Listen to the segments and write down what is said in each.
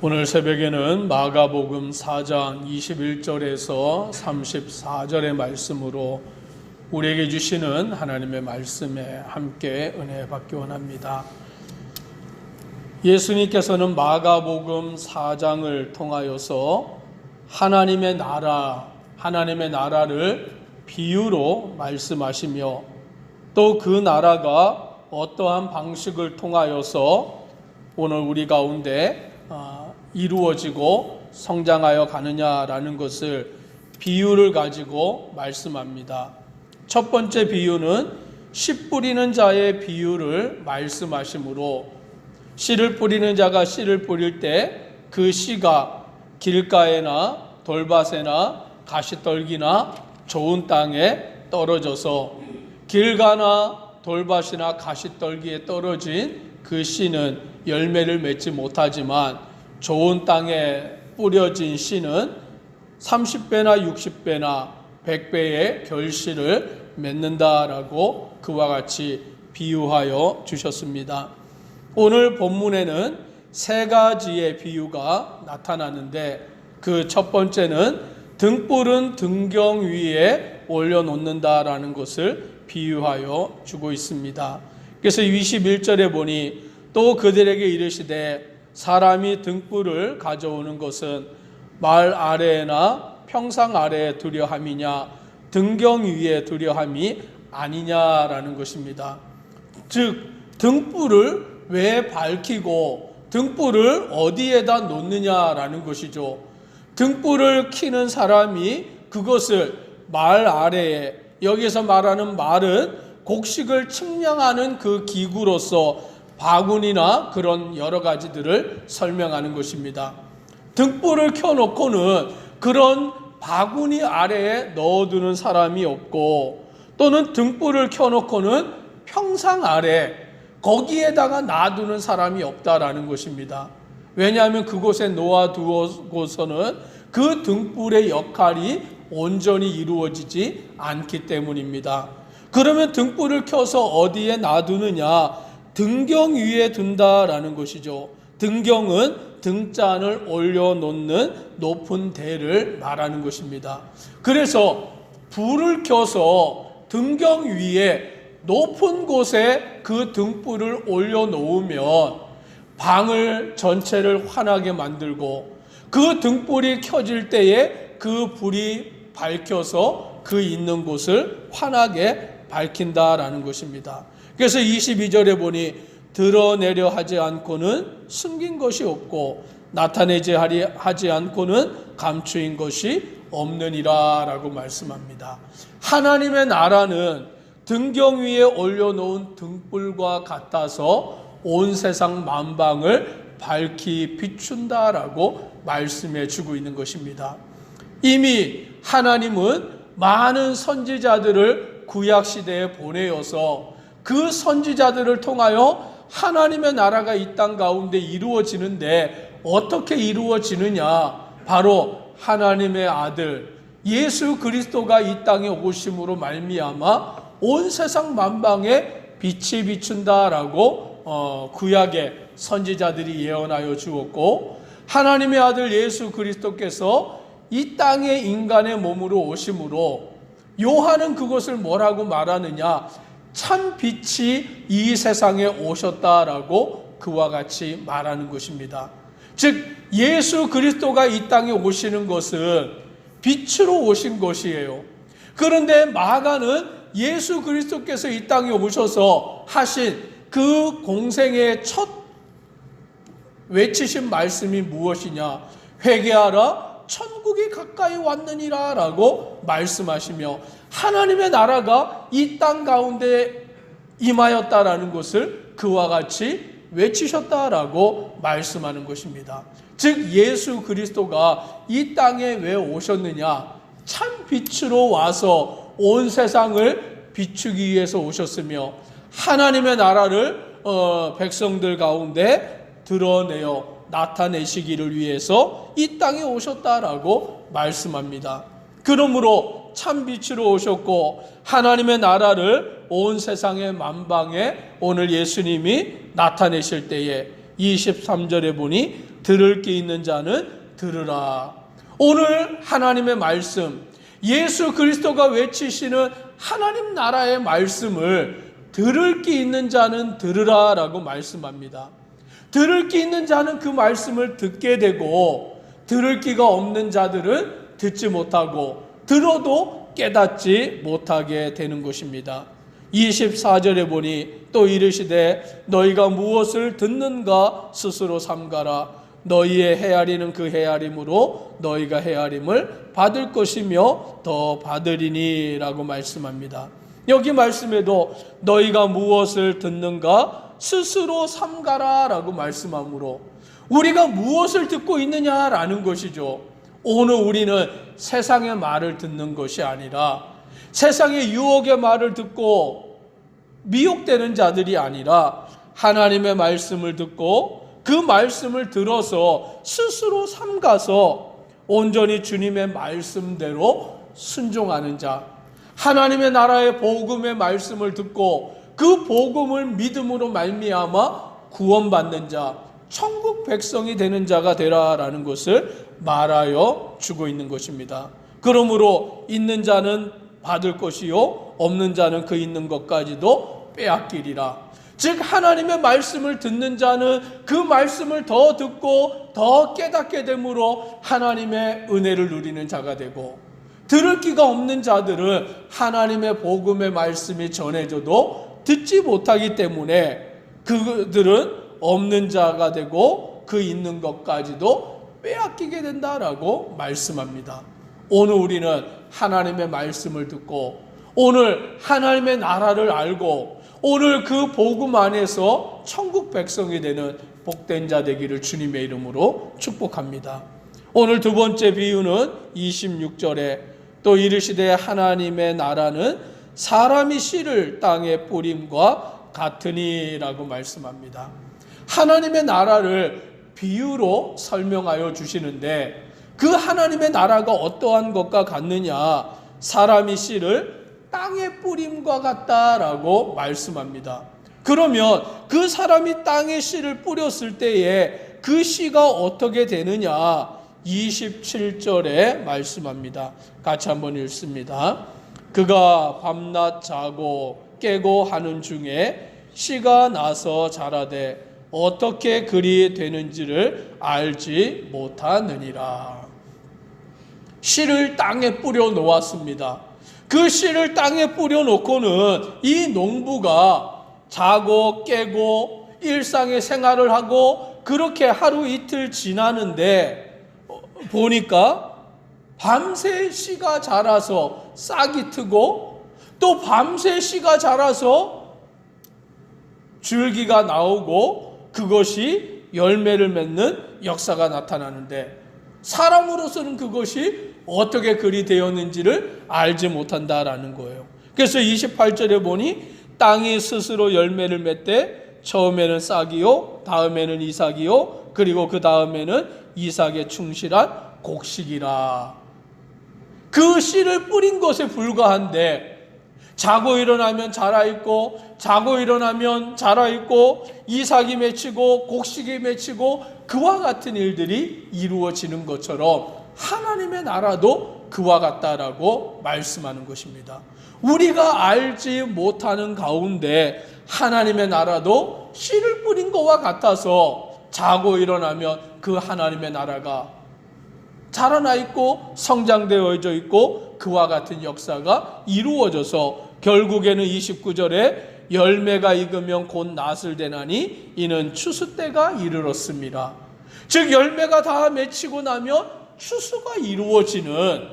오늘 새벽에는 마가복음 4장 21절에서 34절의 말씀으로 우리에게 주시는 하나님의 말씀에 함께 은혜 받기 원합니다. 예수님께서는 마가복음 4장을 통하여서 하나님의 나라, 하나님의 나라를 비유로 말씀하시며 또 그 나라가 어떠한 방식을 통하여서 오늘 우리 가운데 아, 이루어지고 성장하여 가느냐라는 것을 비유를 가지고 말씀합니다. 첫 번째 비유는 씨 뿌리는 자의 비유를 말씀하시므로 씨를 뿌리는 자가 씨를 뿌릴 때 그 씨가 길가에나 돌밭에나 가시떨기나 좋은 땅에 떨어져서 길가나 돌밭이나 가시떨기에 떨어진 그 씨는 열매를 맺지 못하지만 좋은 땅에 뿌려진 씨는 30배나 60배나 100배의 결실을 맺는다라고 그와 같이 비유하여 주셨습니다. 오늘 본문에는 세 가지의 비유가 나타나는데 그 첫 번째는 등불은 등경 위에 올려놓는다라는 것을 비유하여 주고 있습니다. 그래서 21절에 보니 또 그들에게 이르시되 사람이 등불을 가져오는 것은 말 아래나 평상 아래에 두려 함이냐 등경 위에 두려 함이 아니냐라는 것입니다. 즉 등불을 왜 밝히고 등불을 어디에다 놓느냐라는 것이죠. 등불을 키는 사람이 그것을 말 아래에 여기서 말하는 말은 곡식을 측량하는 그 기구로서 바구니나 그런 여러 가지들을 설명하는 것입니다. 등불을 켜놓고는 그런 바구니 아래에 넣어두는 사람이 없고 또는 등불을 켜놓고는 평상 아래 거기에다가 놔두는 사람이 없다라는 것입니다. 왜냐하면 그곳에 놓아두고서는 그 등불의 역할이 온전히 이루어지지 않기 때문입니다. 그러면 등불을 켜서 어디에 놔두느냐? 등경 위에 둔다라는 것이죠. 등경은 등잔을 올려놓는 높은 대를 말하는 것입니다. 그래서 불을 켜서 등경 위에 높은 곳에 그 등불을 올려놓으면 방을 전체를 환하게 만들고 그 등불이 켜질 때에 그 불이 밝혀서 그 있는 곳을 환하게 밝힌다라는 것입니다. 그래서 22절에 보니 드러내려 하지 않고는 숨긴 것이 없고 나타내지 하지 않고는 감추인 것이 없느니라 라고 말씀합니다. 하나님의 나라는 등경 위에 올려놓은 등불과 같아서 온 세상 만방을 밝히 비춘다라고 말씀해 주고 있는 것입니다. 이미 하나님은 많은 선지자들을 구약 시대에 보내어서 그 선지자들을 통하여 하나님의 나라가 이 땅 가운데 이루어지는데 어떻게 이루어지느냐? 바로 하나님의 아들 예수 그리스도가 이 땅에 오심으로 말미암아 온 세상 만방에 빛이 비춘다라고 어, 구약의 선지자들이 예언하여 주었고 하나님의 아들 예수 그리스도께서 이 땅에 인간의 몸으로 오심으로 요한은 그것을 뭐라고 말하느냐? 참 빛이 이 세상에 오셨다라고 그와 같이 말하는 것입니다. 즉 예수 그리스도가 이 땅에 오시는 것은 빛으로 오신 것이에요. 그런데 마가는 예수 그리스도께서 이 땅에 오셔서 하신 그 공생의 첫 외치신 말씀이 무엇이냐? 회개하라 천국이 가까이 왔느니라 라고 말씀하시며 하나님의 나라가 이 땅 가운데 임하였다라는 것을 그와 같이 외치셨다라고 말씀하는 것입니다. 즉 예수 그리스도가 이 땅에 왜 오셨느냐? 참 빛으로 와서 온 세상을 비추기 위해서 오셨으며 하나님의 나라를 어, 백성들 가운데 드러내어 나타내시기를 위해서 이 땅에 오셨다라고 말씀합니다. 그러므로 참 빛으로 오셨고 하나님의 나라를 온 세상의 만방에 오늘 예수님이 나타내실 때에 23절에 보니 들을 게 있는 자는 들으라. 오늘 하나님의 말씀, 예수 그리스도가 외치시는 하나님 나라의 말씀을 들을 게 있는 자는 들으라라고 말씀합니다. 들을 게 있는 자는 그 말씀을 듣게 되고 들을 기가 없는 자들은 듣지 못하고 들어도 깨닫지 못하게 되는 것입니다. 24절에 보니 또 이르시되 너희가 무엇을 듣는가 스스로 삼가라 너희의 헤아리는 그 헤아림으로 너희가 헤아림을 받을 것이며 더 받으리니라고 말씀합니다. 여기 말씀에도 너희가 무엇을 듣는가 스스로 삼가라 라고 말씀하므로 우리가 무엇을 듣고 있느냐라는 것이죠. 오늘 우리는 세상의 말을 듣는 것이 아니라 세상의 유혹의 말을 듣고 미혹되는 자들이 아니라 하나님의 말씀을 듣고 그 말씀을 들어서 스스로 삼가서 온전히 주님의 말씀대로 순종하는 자, 하나님의 나라의 복음의 말씀을 듣고 그 복음을 믿음으로 말미암아 구원받는 자, 천국 백성이 되는 자가 되라라는 것을 말하여 주고 있는 것입니다. 그러므로 있는 자는 받을 것이요 없는 자는 그 있는 것까지도 빼앗기리라. 즉 하나님의 말씀을 듣는 자는 그 말씀을 더 듣고 더 깨닫게 되므로 하나님의 은혜를 누리는 자가 되고 들을 기가 없는 자들은 하나님의 복음의 말씀이 전해져도 듣지 못하기 때문에 그들은 없는 자가 되고 그 있는 것까지도 빼앗기게 된다라고 말씀합니다. 오늘 우리는 하나님의 말씀을 듣고 오늘 하나님의 나라를 알고 오늘 그 복음 안에서 천국 백성이 되는 복된 자 되기를 주님의 이름으로 축복합니다. 오늘 두 번째 비유는 26절에 또 이르시되 하나님의 나라는 사람이 씨를 땅에 뿌림과 같으니라고 말씀합니다. 하나님의 나라를 비유로 설명하여 주시는데 그 하나님의 나라가 어떠한 것과 같느냐? 사람이 씨를 땅에 뿌림과 같다라고 말씀합니다. 그러면 그 사람이 땅에 씨를 뿌렸을 때에 그 씨가 어떻게 되느냐? 27절에 말씀합니다. 같이 한번 읽습니다. 그가 밤낮 자고 깨고 하는 중에 씨가 나서 자라되 어떻게 그리 되는지를 알지 못하느니라. 씨를 땅에 뿌려 놓았습니다. 그 씨를 땅에 뿌려 놓고는 이 농부가 자고 깨고 일상의 생활을 하고 그렇게 하루 이틀 지나는데 보니까 밤새 씨가 자라서 싹이 트고 또 밤새 씨가 자라서 줄기가 나오고 그것이 열매를 맺는 역사가 나타나는데 사람으로서는 그것이 어떻게 그리 되었는지를 알지 못한다라는 거예요. 그래서 28절에 보니 땅이 스스로 열매를 맺되 처음에는 싹이요, 다음에는 이삭이요, 그리고 그 다음에는 이삭에 충실한 곡식이라. 그 씨를 뿌린 것에 불과한데 자고 일어나면 자라 있고 자고 일어나면 자라 있고 이삭이 맺히고 곡식이 맺히고 그와 같은 일들이 이루어지는 것처럼 하나님의 나라도 그와 같다라고 말씀하는 것입니다. 우리가 알지 못하는 가운데 하나님의 나라도 씨를 뿌린 것과 같아서 자고 일어나면 그 하나님의 나라가 자라나 있고 성장되어져 있고 그와 같은 역사가 이루어져서 결국에는 29절에 열매가 익으면 곧 낫을 되나니 이는 추수 때가 이르렀습니다. 즉 열매가 다 맺히고 나면 추수가 이루어지는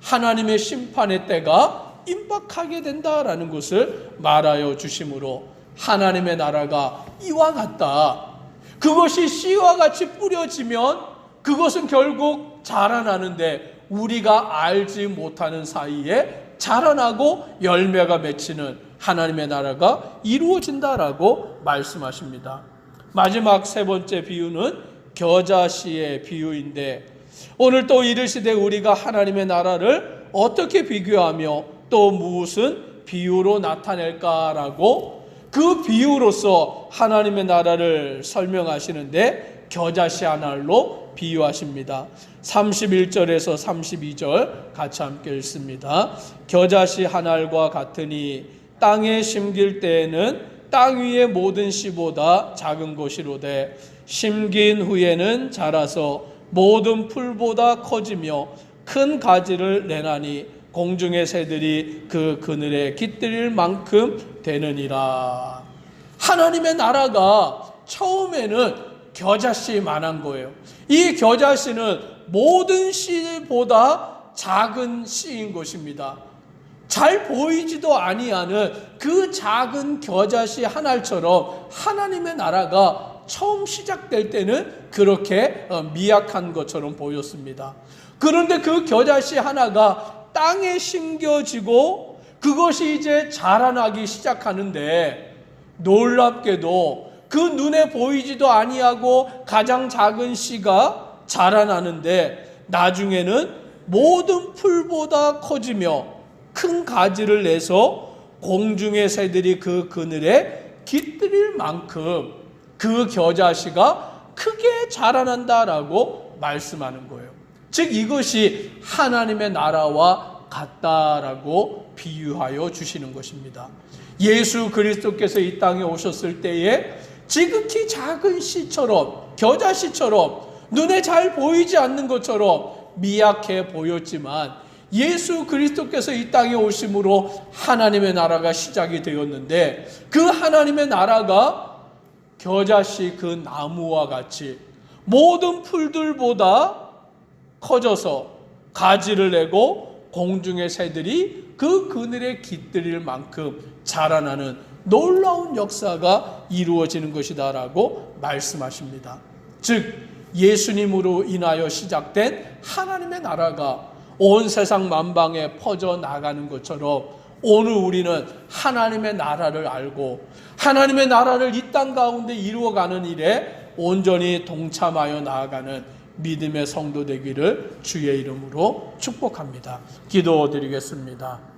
하나님의 심판의 때가 임박하게 된다라는 것을 말하여 주심으로 하나님의 나라가 이와 같다. 그것이 씨와 같이 뿌려지면 그것은 결국 자라나는데 우리가 알지 못하는 사이에 자라나고 열매가 맺히는 하나님의 나라가 이루어진다라고 말씀하십니다. 마지막 세 번째 비유는 겨자씨의 비유인데 오늘 또 이르시되 우리가 하나님의 나라를 어떻게 비교하며 또 무슨 비유로 나타낼까라고 그 비유로서 하나님의 나라를 설명하시는데 겨자씨 한 알로 비유하십니다. 31절에서 32절 같이 함께 읽습니다. 겨자씨 한 알과 같으니 땅에 심길 때에는 땅 위의 모든 씨보다 작은 것이로되 심긴 후에는 자라서 모든 풀보다 커지며 큰 가지를 내나니 공중의 새들이 그 그늘에 깃들일 만큼 되느니라. 하나님의 나라가 처음에는 겨자씨만 한 거예요. 이 겨자씨는 모든 씨보다 작은 씨인 것입니다. 잘 보이지도 아니하는 그 작은 겨자씨 한 알처럼 하나님의 나라가 처음 시작될 때는 그렇게 어, 미약한 것처럼 보였습니다. 그런데 그 겨자씨 하나가 땅에 심겨지고 그것이 이제 자라나기 시작하는데 놀랍게도 그 눈에 보이지도 아니하고 가장 작은 씨가 자라나는데 나중에는 모든 풀보다 커지며 큰 가지를 내서 공중의 새들이 그 그늘에 깃들일 만큼 그 겨자씨가 크게 자라난다라고 말씀하는 거예요. 즉 이것이 하나님의 나라와 같다라고 비유하여 주시는 것입니다. 예수 그리스도께서 이 땅에 오셨을 때에 지극히 작은 씨처럼 겨자씨처럼 눈에 잘 보이지 않는 것처럼 미약해 보였지만 예수 그리스도께서 이 땅에 오심으로 하나님의 나라가 시작이 되었는데 그 하나님의 나라가 겨자씨 그 나무와 같이 모든 풀들보다 커져서 가지를 내고 공중의 새들이 그 그늘에 깃들일 만큼 자라나는 놀라운 역사가 이루어지는 것이다라고 말씀하십니다. 즉 예수님으로 인하여 시작된 하나님의 나라가 온 세상 만방에 퍼져 나가는 것처럼 오늘 우리는 하나님의 나라를 알고 하나님의 나라를 이 땅 가운데 이루어가는 일에 온전히 동참하여 나아가는 믿음의 성도 되기를 주의 이름으로 축복합니다. 기도드리겠습니다.